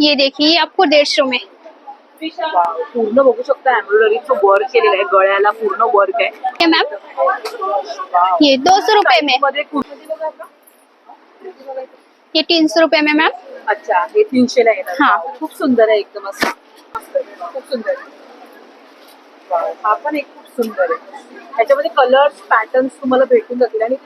ये देखिए आपको डेढ़ सौ में। पूर्ण बघू शकता एम्ब्रॉयडरीचं वर्क केलेलं आहे. गळ्याला पूर्ण वर्क आहे. ये मैम ये दो सौ रुपए में ये तीन सौ रुपए में मैम अच्छा हे तीनशे ला येणार. हा. खूप सुंदर आहे एकदम असं. खूप सुंदर. हा पण एक खूप सुंदर आहे. कलर्स पॅटर्न्स तुम्हाला भेटून जातील. आणि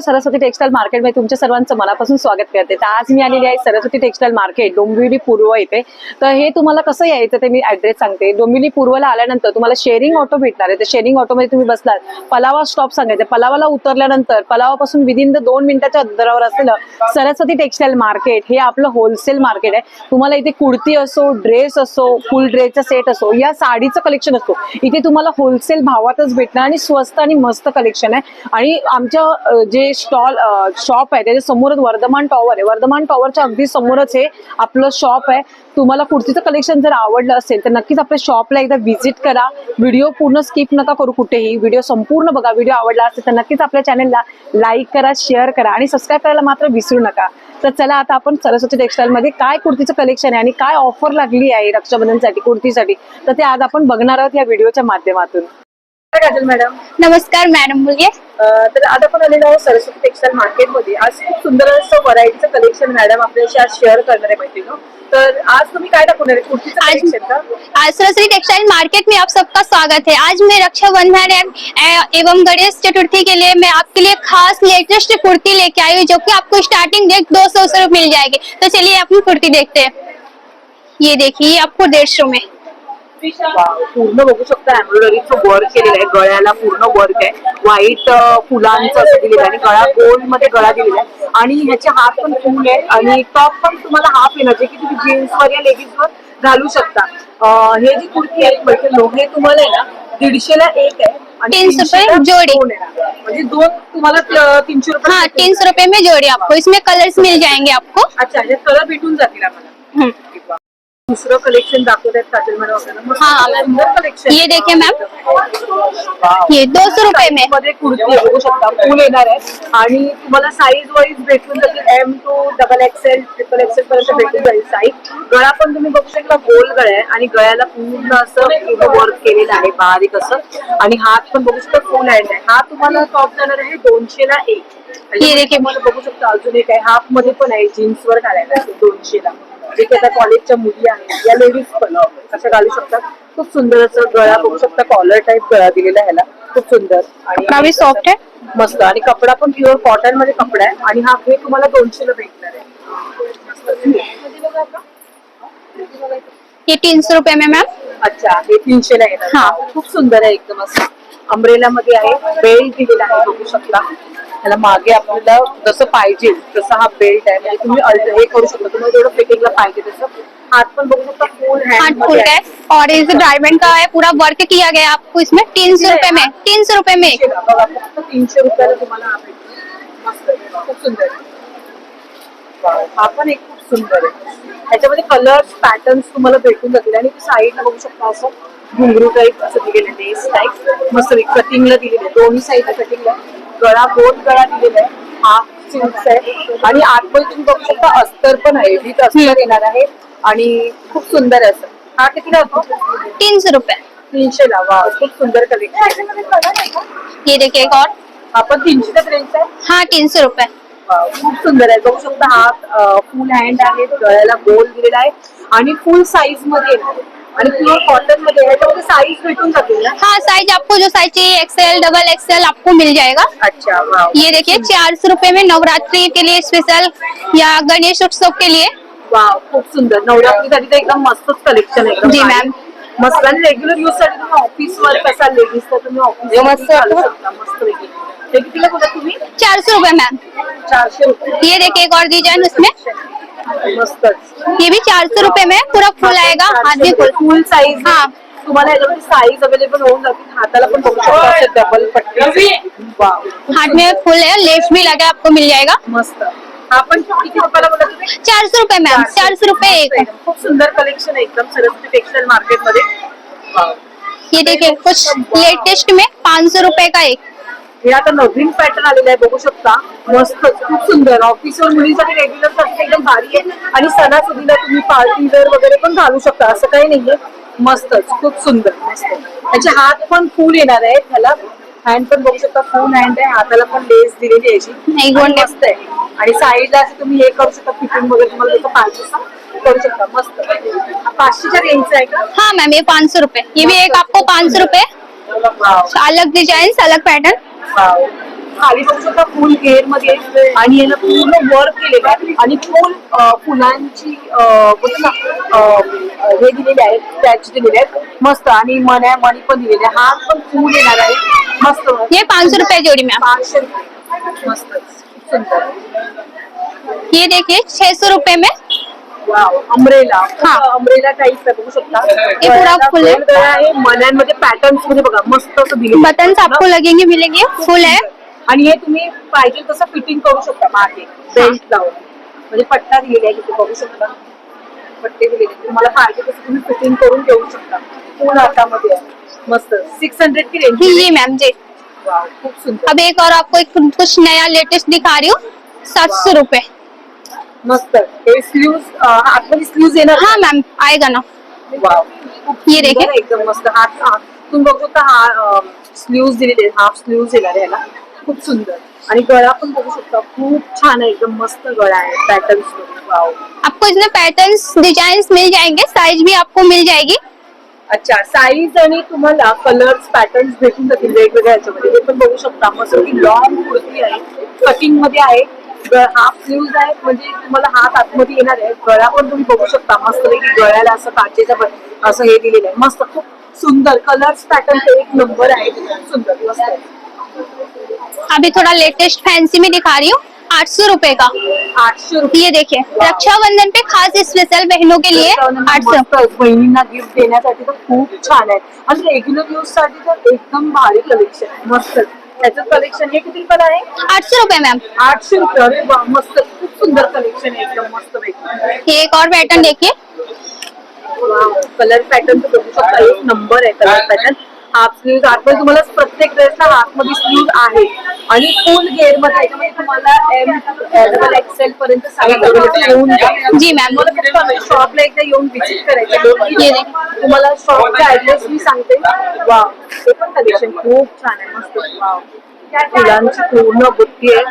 सरस्वती टेक्सटाईल मार्केटमध्ये तुमच्या सर्वांचं मनापासून स्वागत करते. तर आज मी आलेली आहे सरस्वती टेक्सटाईल मार्केट डोंबिवली पूर्व येथे तर हे तुम्हाला कसं यायचं ते मी ऍड्रेस सांगते. डोंबिवली पूर्वला आल्यानंतर तुम्हाला शेअरिंग ऑटो भेटणार आहे. तर शेअरिंग ऑटोमध्ये तुम्ही बसलात. पलावा स्टॉप सांगायचं. पलावाला उतरल्यानंतर पलावापासून विदिन द दोन मिनिटाच्या अंतरावर असलेलं सरस्वती टेक्सटाईल मार्केट हे आपलं होलसेल मार्केट आहे. तुम्हाला इथे कुर्ती असो ड्रेस असो फुल ड्रेसचा सेट असो या साडीचं कलेक्शन असतो. इथे तुम्हाला होलसेल भावातच भेटणार आणि स्वस्त आणि मस्त कलेक्शन आहे. आणि आमच्या जे जे स्टॉल शॉप आहे. त्याच्या समोरच वर्धमान टॉवर आहे. वर्धमान टॉवरच्या अगदी समोरच हे आपलं शॉप आहे. तुम्हाला कुर्तीचं कलेक्शन जर आवडलं असेल तर नक्कीच आपल्या शॉपला एकदा व्हिजिट करा. व्हिडिओ पूर्ण स्किप नका करू कुठेही. व्हिडिओ संपूर्ण बघा. व्हिडिओ आवडला असेल तर नक्कीच आपल्या चॅनलला लाईक करा शेअर करा आणि सबस्क्राईब करायला मात्र विसरू नका. तर चला आता आपण सरस्वती टेक्सटाईल मध्ये काय कुर्तीचं कलेक्शन आहे आणि काय ऑफर लागली आहे रक्षाबंधनसाठी कुर्तीसाठी? तर ते आज आपण बघणार आहोत या व्हिडिओच्या माध्यमातून. काजल मॅडम. नमस्कार मैडम बोलिए तर आज आपण आलेलो आहोत सरस्वती टेक्सटाईल मार्केटमध्ये. आज खूप सुंदर असं व्हरायटीचं कलेक्शन मॅडम आपल्याशी आज शेअर करणार आहे माहिती तर आज तुम्ही काय दाखवणार आहे? कुर्तीचं आज कलेक्शन का? आज सरस्वती टेक्सटाइल मार्केट में आप सबका स्वागत है. आज मैं रक्षाबंधन एवं- एवं गणेश चतुर्थी के लिए मैं आपके लिए खास लेटेस्ट कुर्ती लेके आई हूँ जो कि आपको स्टार्टिंग रेट दो सौ मिल जाएगी। तो चलिए अपनी कुर्ती देखते हैं। ये देखिए ये आपको डेढ़ सौ में। पूर्ण बघू शकता एम्ब्रॉयडरीचं वर्क केलेलं आहे. गळ्याला पूर्ण वर्क आहे. व्हाईट फुलांचं असं दिलेलं आहे. आणि गळा गोल्डमध्ये गळा दिलेला आहे. आणि ह्याचे हात पण फुल आहे आणि टॉप पण तुम्हाला हाफ येणार जे की तुम्ही जीन्सवर या लेगीजवर घालू शकता. हे जी कुर्ती आहे मैत्रिणी हे तुम्हाला आहे ना दीडशेला एक आहे. 300 रुपये 300 ला जोडी. म्हणजे दोन तुम्हाला तीनशे रुपये हाँ तीन सौ रुपए में जोड़ी आपको. इसमें कलर्स मिल जाएंगे आपको. अच्छा कलर भेटून जातील हम्म। दुसरं कलेक्शन दाखवत आहेत काजल मॅडम आपल्याला मस्त हाँ सुंदर कलेक्शन ये देखिए मैम. वाव. ये दो सौ रुपए में मध्ये कुर्ती आहे, बघू शकता. फुल येणार आहे आणि तुम्हाला साईज वाईज भेटून जातील. M to double XL triple XL पर्यंत भेटून जाईल साईज गळा पण तुम्ही बघू शकता गोल गळा आहे. आणि गळ्याला पूर्ण असं वर्क केलेलं आहे बारीक असं. आणि हात पण बघू शकता फुल हँड आहे. हा तुम्हाला टॉप जाणार आहे दोनशे ला एक. हे देखील. तुम्हाला बघू शकता अजून एक आहे. हाफमध्ये पण आहे जीन्स वर घालायला दोनशे ला. जे की आता कॉलेजच्या मुली आहेत या लेडीज पण अशा घालू शकतात. खूप सुंदर असं गळा बघू शकता कॉलर टाईप गळा दिलेला आहे ह्याला. खूप सुंदर. भी soft आहे. मस्त. आणि कपडा पण प्युअर कॉटनमध्ये कपडा आहे. आणि हा हे तुम्हाला दोनशे ला भेटणार आहे. ये तीन सौ रुपए में मैम अच्छा हे तीनशे ला येणार. हा. खूप सुंदर आहे एकदम असं. अम्ब्रेला मध्ये आहे. बेल्ट दिलेला आहे बघू शकता. त्याला मागे आपल्याला जसं पाहिजे तसा हा बेल्ट आहे म्हणजे तुम्ही हे करू शकता. तुम्हाला जेवढं फिटिंगला पाहिजे तसं. हात पण बघू शकता फुल हाथ हँड फुल है और इस डायमंड का है पूरा वर्क किया गया आपको इसमें? तीन सौ रुपए में। तीन सौ रुपए में फक्त तीनशे रुपयाला तुम्हाला. खूप सुंदर हा पण एक खूप सुंदर आहे. ह्याच्यामध्ये कलर्स पॅटर्न्स तुम्हाला भेटून जातील. आणि साईडला बघू शकता असं घुंगरू टाईप असं दिलेलं लेस टाईप मस्त कटिंगला दिलेलं दोन्ही साईडला कटिंगला गळा गोल गळा दिलेला आहे. हाफ सिल्क आहे. आणि आतमध्ये तुम्ही बघू शकता अस्तर पण आहे. विथ अस्तर येणार आहे. आणि खूप सुंदर आहे असं. हा कितीला होतो तीन सौ रुपए तीनशे ला वा खूप सुंदर कलेक्शन ये देखिए एक और. आपण तीनशेचा रेंज आहे? हाँ तीन सौ रुपए वाव, खूप सुंदर आहे. बघू शकता हा फुल हँड आहे. गळ्याला गोल दिलेला आहे. आणि फुल साईजमध्ये. आणि प्युअर कॉटन मध्ये आहे. साईज भेटून जातील ना हाँ साइज़ आपको जो साइज़ चाहिए एक्सेल डबल एक्सेल आपको मिल जाएगा। अच्छा वाव ये देखिए चार सौ रुपए में नवरात्रि के लिए स्पेशल या गणेश उत्सव के लिए। वाव खूप सुंदर। नवरात्रीसाठी तर एकदम मस्तच कलेक्शन आहे जी. मस्त आणि रेग्युलर यूज़ साठी तुम्ही ऑफ़िस वर्क असाल लेडीज़ तर तुम्ही ऑफ़िस मस्त मस्त पैकी हे कितीला बोला तुम्ही? चार सौ मैम चारशे रुपये ये देखिए एक और डिज़ाइन उसमें। ये भी चार सौ रुपए में पूरा फुल आएगा। हाथ में फुल फुल साईज हाँ। तुम्हाला याच्यामध्ये साईज अवेलेबल होऊन जातील हाताला पण बघू शकता असे डबल पट्टे वाव हाथ में फुल है लेस भी लगा आपको मिल जाएगा। मस्त। हा किती रुपयाला बोलत तुम्ही चार सौ रुपये मैम चार सौ रुपये एक। खूप सुंदर कलेक्शन आहे एकदम सरस्वती टेक्सटाईल मार्केट मध्ये। वाव. ये देखिए कुछ लेटेस्ट में पाँच सौ रुपये का एक। हे आता नवीन पॅटर्न आलेलं आहे बघू शकता। मस्त खूप सुंदर. ऑफिसवर मुलींसाठी रेग्युलरसाठी एकदम भारी आहे. आणि सणासुदीला तुम्ही पार्टी वेअर वगैरे पण घालू शकता. असं काही नाहीये. मस्तच खूप सुंदर मस्त. त्याचे हात पण फुल येणार आहेत त्याला हँड पण बघू शकता फुल हँड आहे. हाताला पण लेस दिलेली आहे. आणि मस्त आहे. आणि साईडला असं तुम्ही हे करू शकता फिटिंग वगैरे तुम्हाला जसं पाहिजे करू शकता. मस्त. हा पाचशेच्या रेंजचा आहे का? हाँ मैम ये पाँच सौ ये भी एक आपको पाँच सौ रूपये. वाव. अलग डिजाइन अलग पैटर्न वाव. खाली बघू शकता फुल घेरमध्ये आणि याला पूर्ण वर्क केलेलं आहे. आणि फुल फुलांची ना हे दिलेले आहेत स्टॅच दिलेले आहेत. मस्त. आणि मण्या मणी पण दिलेले आहे हात पण फुल येणार आहे. मस्त. ये पाँच सौ रूपये जोड़ी मैम. पाचशे रुपये. मस्त. सुंदर. ये देखिए छह सौ रूपये में. वाव अमरेला हा. अमरेला टाईप बघू शकता. हे पुरा फुल आहे. आहे. मण्यांमध्ये पॅटर्न्समध्ये बघा. मस्त असं दिलेलं आहे. बटन्स आपको लगेंगे मिलेंगे. फुल है आणि हे तुम्ही पाहिजे तसं फिटिंग करू शकता मागे. बेल्ट लावून. म्हणजे पट्टा दिलेला आहे तिथे बघू शकता. पट्टे दिलेले तुम्हाला पाहिजे तसं तुम्ही फिटिंग करून घेऊ शकता. फुल हातामध्ये. आहे. मस्त. सिक्स हंड्रेड की रेंज जी मैम जी खूप सुंदर. अब एक और आपको एक कुछ नया लेटेस्ट दिखा रही हूँ. सात सौ रुपये मस्त. हे स्लीव्ह आतमध्ये येणार हाँ मैम आएगा ना. वाव ये देखिए. सुंदर आहे एकदम मस्त. हात हात. तुम्ही बघू शकता हा स्लीव्ह दिलेले हाफ़ स्लीव्ह येणार आहे याला. खूप सुंदर. आणि गळा पण बघू शकता खूप छान आहे एकदम मस्त गळा आहे पॅटर्न्स वाव आपको इसमें पैटर्न्स डिजाइन मिल जाएंगे साइज भी आपको मिल जाएगी। अच्छा साईज आणि तुम्हाला कलर्स पॅटर्न्स भेटून जातील वेगवेगळ्या याच्यामध्ये. हे पण बघू शकता मस्त की लॉंग कुर्ती आहे कटिंगमध्ये आहे हाफ स्लीव्ह आहेत म्हणजे तुम्हाला हात आतमध्ये येणार आहे गळा पण तुम्ही बघू शकता मस्त की गळ्याला असं काचेचं ब- असं हे दिलेलं आहे. मस्त खूप सुंदर कलर्स पॅटर्न एक नंबर आहे खूप सुंदर मस्त. आहे. अभी थोड़ा लेटेस्ट फैंसी में दिखा रही हूँ आठ सौ रुपये का। आठशे रुपये ये देखिए रक्षाबंधन पे खास स्पेशल बहनों के लिए आठ सौ। बहिणींना गिफ्ट देण्यासाठी तर खूप छान आहे. आणि रेग्युलर यूज़ साठी तर एकदम भारी कलेक्शन मस्त त्याचं कलेक्शन हे किती पण आहे? आठ सौ रुपये मैम आठशे रुपये. अरे मस्त खूप सुंदर कलेक्शन आहे एकदम मस्त एक और पैटर्न देखिए. कलर पॅटर्न तर बघू शकता. एक नंबर आहे कलर पॅटर्न हाफ स्लीव्ह आतमध्ये तुम्हाला प्रत्येक ड्रेसला हाफमध्ये स्लीव्ह आहे. आणि फुल गेअरमध्ये तुम्हाला एम डबल एक्सेल पर्यंत सगळं येऊन. जी. मॅम तुम्हाला शॉपला एकदा येऊन विजिट करायचं तुम्हाला शॉपचा ऍड्रेस मी सांगते. वा ते पण कलेक्शन खूप छान आहे. मस्त. फुलांची पूर्ण बुट्टी आहे.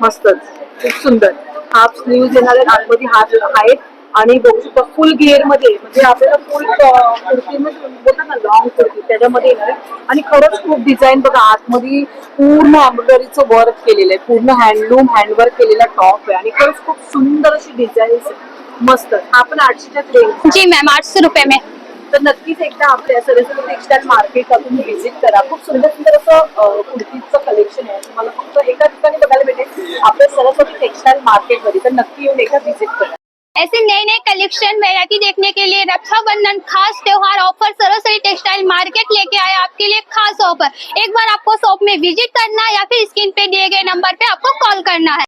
मस्तच. खूप सुंदर. हाफ स्लीव्ह येणार आहेत. आतमध्ये हात आहेत. आणि बघू शकता फुल गिअरमध्ये म्हणजे आपल्याला फुल कुर्ती बोलतात ना लॉंग कुर्ती त्याच्यामध्ये आहे. आणि खरंच खूप डिझाईन बघा आतमध्ये पूर्ण एम्ब्रॉयडरीचं वर्क केलेलं आहे. पूर्ण हँडलूम हँडवर्क केलेला टॉप आहे. आणि खरंच खूप सुंदर अशी डिझाईन मस्त. हा पण आठशेच्याच रेंज जी मैम आठ सौ रूपये में. तर नक्कीच एकदा आपल्या सरस्वती टेक्सटाईल मार्केटला तुम्ही व्हिजिट करा. खूप सुंदर सुंदर असं कुर्तीचं कलेक्शन आहे. तुम्हाला फक्त एका ठिकाणी बघायला भेटेल. आपल्या सरस्वती टेक्सटाईल मार्केटमध्ये तर नक्की येऊन एकदा व्हिजिट करा. ऐसे नए नए कलेक्शन वैरायटी देखने के लिए रक्षाबंधन खास त्योहार ऑफ़र सरोसरी टेक्सटाइल मार्केट लेके आए आपके लिए खास ऑफ़र एक बार आपको शॉप में विज़िट करना या फिर स्क्रीन पे दिए गए नंबर पे आपको कॉल करना है।